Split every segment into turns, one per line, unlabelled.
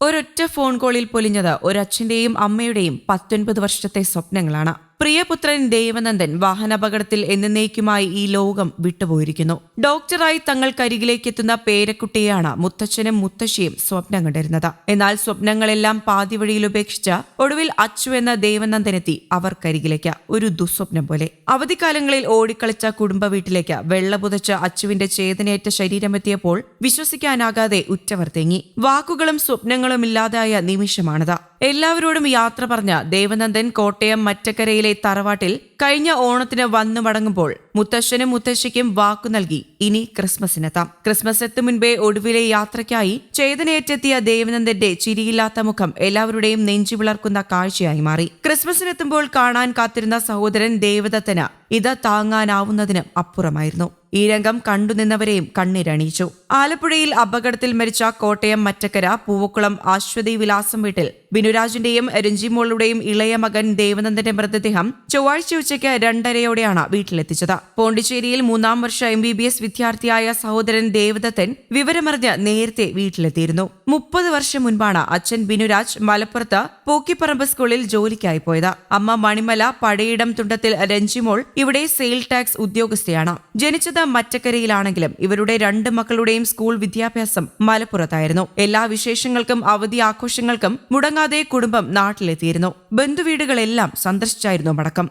ഒരൊറ്റ ഫോൺ കോളിൽ പൊലിഞ്ഞത് ഒരച്ഛന്റെയും അമ്മയുടെയും പത്തൊൻപത് വർഷത്തെ സ്വപ്നങ്ങളാണ്. പ്രിയപുത്രൻ ദേവനന്ദൻ വാഹനാപകടത്തിൽ എന്നേക്കുമായി ഈ ലോകം വിട്ടുപോയിരിക്കുന്നു. ഡോക്ടറായി തങ്ങൾക്കരികിലേക്ക് എത്തുന്ന പേരക്കുട്ടിയെയാണ് മുത്തച്ഛനും മുത്തശ്ശിയും സ്വപ്നം കണ്ടിരുന്നത്. എന്നാൽ സ്വപ്നങ്ങളെല്ലാം പാതിവഴിയിൽ ഉപേക്ഷിച്ച ഒടുവിൽ അച്ചു എന്ന ദേവനന്ദനെത്തി അവർക്കരികിലേക്ക് ഒരു ദുസ്വപ്നം പോലെ. അവധിക്കാലങ്ങളിൽ ഓടിക്കളിച്ച കുടുംബ വീട്ടിലേക്ക് വെള്ളപുതച്ച് അച്ചുവിന്റെ ചേതനയേറ്റ ശരീരമെത്തിയപ്പോൾ വിശ്വസിക്കാനാകാതെ ഉറ്റവർ തേങ്ങി. വാക്കുകളും സ്വപ്നങ്ങളും ഇല്ലാതായ നിമിഷമാണത്. എല്ലാവരോടും യാത്ര പറഞ്ഞ ദേവനന്ദൻ കോട്ടയം മറ്റക്കരയിലെ തറവാട്ടിൽ കഴിഞ്ഞ ഓണത്തിന് വന്നു മടങ്ങുമ്പോൾ മുത്തശ്ശനും മുത്തശ്ശിക്കും വാക്കു നൽകി ഇനി ക്രിസ്മസിനെത്താം. ക്രിസ്മസ് എത്തും മുൻപേ ഒടുവിലെ യാത്രയ്ക്കായി ചേതനയേറ്റെത്തിയ ദേവനന്ദന്റെ ചിരിയില്ലാത്ത മുഖം എല്ലാവരുടെയും നെഞ്ചു വിളർക്കുന്ന കാഴ്ചയായി മാറി. ക്രിസ്മസിനെത്തുമ്പോൾ കാണാൻ കാത്തിരുന്ന സഹോദരൻ ദേവദത്തന് ഇത് താങ്ങാനാവുന്നതിനും അപ്പുറമായിരുന്നു. ഈ രംഗം കണ്ടുനിന്നവരെയും കണ്ണീരണിയിച്ചു ആലപ്പുഴയിൽ അപകടത്തിൽ മരിച്ച കോട്ടയം മറ്റക്കര പൂവക്കുളം ആശ്വതി വിലാസം വീട്ടിൽ ബിനുരാജിന്റെയും രഞ്ജിമോളുടെയും ഇളയ മകൻ ദേവനന്ദന്റെ മൃതദേഹം ചൊവ്വാഴ്ച ഉച്ചയ്ക്ക് രണ്ടരയോടെയാണ് വീട്ടിലെത്തിച്ചത്. പോണ്ടിച്ചേരിയിൽ മൂന്നാം വർഷ എം ബി ബി എസ് വിദ്യാർത്ഥിയായ സഹോദരൻ ദേവദത്തൻ വിവരമറിഞ്ഞ് നേരത്തെ വീട്ടിലെത്തിയിരുന്നു. മുപ്പത് വർഷം മുൻപാണ് അച്ഛൻ ബിനുരാജ് മലപ്പുറത്ത് പൂക്കിപ്പറമ്പ് സ്കൂളിൽ ജോലിക്കായി പോയത്. അമ്മ മണിമല പടയിടം തുണ്ടത്തിൽ രഞ്ജിമോൾ ഇവിടെ സെയിൽ ടാക്സ് ഉദ്യോഗസ്ഥയാണ്. ജനിച്ചത് മറ്റക്കരയിലാണെങ്കിലും ഇവരുടെ രണ്ട് മക്കളുടെയും സ്കൂൾ വിദ്യാഭ്യാസം മലപ്പുറത്തായിരുന്നു. എല്ലാ വിശേഷങ്ങൾക്കും അവധി ആഘോഷങ്ങൾക്കും മുടങ്ങാതെ കുടുംബം നാട്ടിലെത്തിയിരുന്നു. ബന്ധുവീടുകളെല്ലാം സന്ദർശിച്ചായിരുന്നു മടക്കം.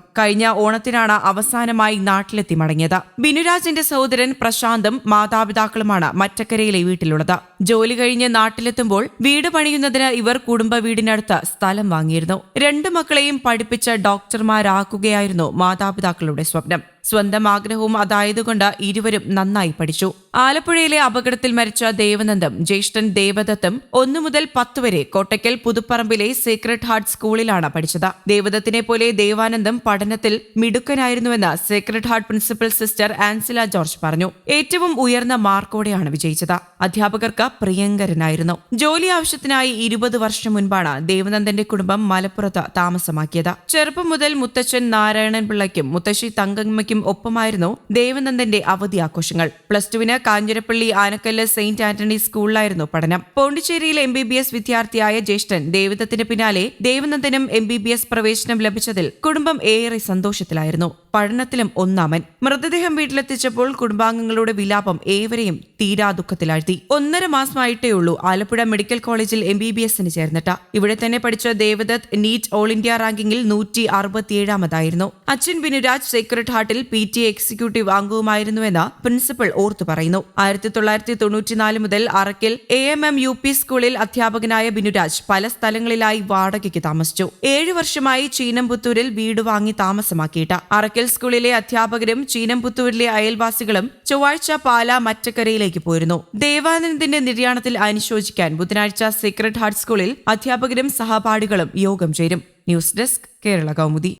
കഴിഞ്ഞ ഓണത്തിനാണ് അവസാനമായി നാട്ടിലെത്തി മടങ്ങിയത്. ബിനുരാജിന്റെ സഹോദരൻ പ്രശാന്തും മാതാപിതാക്കളുമാണ് മറ്റക്കരയിലെ വീട്ടിലുള്ളത്. ജോലി കഴിഞ്ഞ് നാട്ടിലെത്തുമ്പോൾ വീട് പണിയുന്നതിന് ഇവർ കുടുംബ വീടിനടുത്ത് സ്ഥലം വാങ്ങിയിരുന്നു. രണ്ടു മക്കളെയും പഠിപ്പിച്ച ഡോക്ടർമാരാക്കുകയായിരുന്നു മാതാപിതാക്കളുടെ സ്വപ്നം. സ്വന്തം ആഗ്രഹവും അതായതുകൊണ്ട് ഇരുവരും നന്നായി പഠിച്ചു. ആലപ്പുഴയിലെ അപകടത്തിൽ മരിച്ച ദേവനന്ദം ജ്യേഷ്ഠൻ ദേവദത്തും ഒന്നു മുതൽ പത്ത് വരെ കോട്ടയ്ക്കൽ പുതുപ്പറമ്പിലെ സീക്രട്ട് ഹാർട്ട് സ്കൂളിലാണ് പഠിച്ചത്. ദേവദത്തിനെ പോലെ ദേവാനന്ദം പഠനത്തിൽ മിടുക്കനായിരുന്നുവെന്ന് Sacred Heart principal sister Ancila George പറഞ്ഞു. ഏറ്റവും ഉയർന്ന മാർക്കോടെയാണ് വിജയിച്ചത്. അധ്യാപകർക്ക് പ്രിയങ്കരനായിരുന്നു. ജോലി ആവശ്യത്തിനായി ഇരുപത് വർഷം മുൻപാണ് ദേവനന്ദന്റെ കുടുംബം മലപ്പുറത്ത് താമസമാക്കിയത്. ചെറുപ്പം മുതൽ മുത്തച്ഛൻ നാരായണൻ പിള്ളയ്ക്കും മുത്തശ്ശി തങ്കമ്മയ്ക്കും ഒപ്പമായിരുന്നു ദേവനന്ദന്റെ അവധി ആഘോഷങ്ങൾ. പ്ലസ് ടുവിന് കാഞ്ഞിരപ്പള്ളി ആനക്കല്ല് സെയിന്റ് ആന്റണി സ്കൂളിലായിരുന്നു പഠനം. പോണ്ടിച്ചേരിയിൽ എം ബി ബി എസ് വിദ്യാർത്ഥിയായ ജ്യേഷ്ഠൻ ദേവദത്തിന് പിന്നാലെ ദേവനന്ദനും എം ബി ബി എസ് പ്രവേശനം ലഭിച്ചതിൽ കുടുംബം ഏറെ സന്തോഷത്തിലായിരുന്നു. പഠനത്തിലും ഒന്നാമൻ. മൃതദേഹം വീട്ടിലെത്തിച്ചപ്പോൾ കുടുംബാംഗങ്ങളുടെ വിലാപം ഏവരെയും തീരാ ദുഃഖത്തിലാഴ്ത്തി. ഒന്നര മാസമായിട്ടേ ഉള്ളൂ. ആലപ്പുഴ മെഡിക്കൽ കോളേജിൽ എം ബി ബി എസിന് ചേർന്നിട്ട്. ഇവിടെ തന്നെ പഠിച്ച ദേവദത്ത് നീറ്റ് ഓൾ ഇന്ത്യ റാങ്കിങ്ങിൽ നൂറ്റി അറുപത്തിയേഴാമതായിരുന്നു. അച്ഛൻ ബിനുരാജ് സീക്രട്ട് ഹാർട്ടിൽ പി ടി എക്സിക്യൂട്ടീവ് അംഗവുമായിരുന്നുവെന്ന് പ്രിൻസിപ്പൽ ഓർത്തു പറയുന്നു. ആയിരത്തി തൊള്ളായിരത്തി തൊണ്ണൂറ്റിനാല് മുതൽ Arakkil A M M U P സ്കൂളിൽ അധ്യാപകനായ ബിനുരാജ് പല സ്ഥലങ്ങളിലായി വാടകയ്ക്ക് താമസിച്ചു. ഏഴു വർഷമായി ചീനംപുത്തൂരിൽ വീട് വാങ്ങി താമസമാക്കിയിട്ട്. അറക്കൽ സ്കൂളിലെ അധ്യാപകരും ചീനംപുത്തൂരിലെ അയൽവാസികളും ചൊവ്വാഴ്ച പാല മറ്റക്കരയിലേക്ക് പോയിരുന്നു. ദേവാനന്ദിന്റെ നിര്യാണത്തിൽ അനുശോചിക്കാൻ ബുധനാഴ്ച സീക്രട്ട് ഹാർട്ട് സ്കൂളിൽ അധ്യാപകരും സഹപാഠികളും യോഗം ചേരും. News desk Kerala Kaumudi.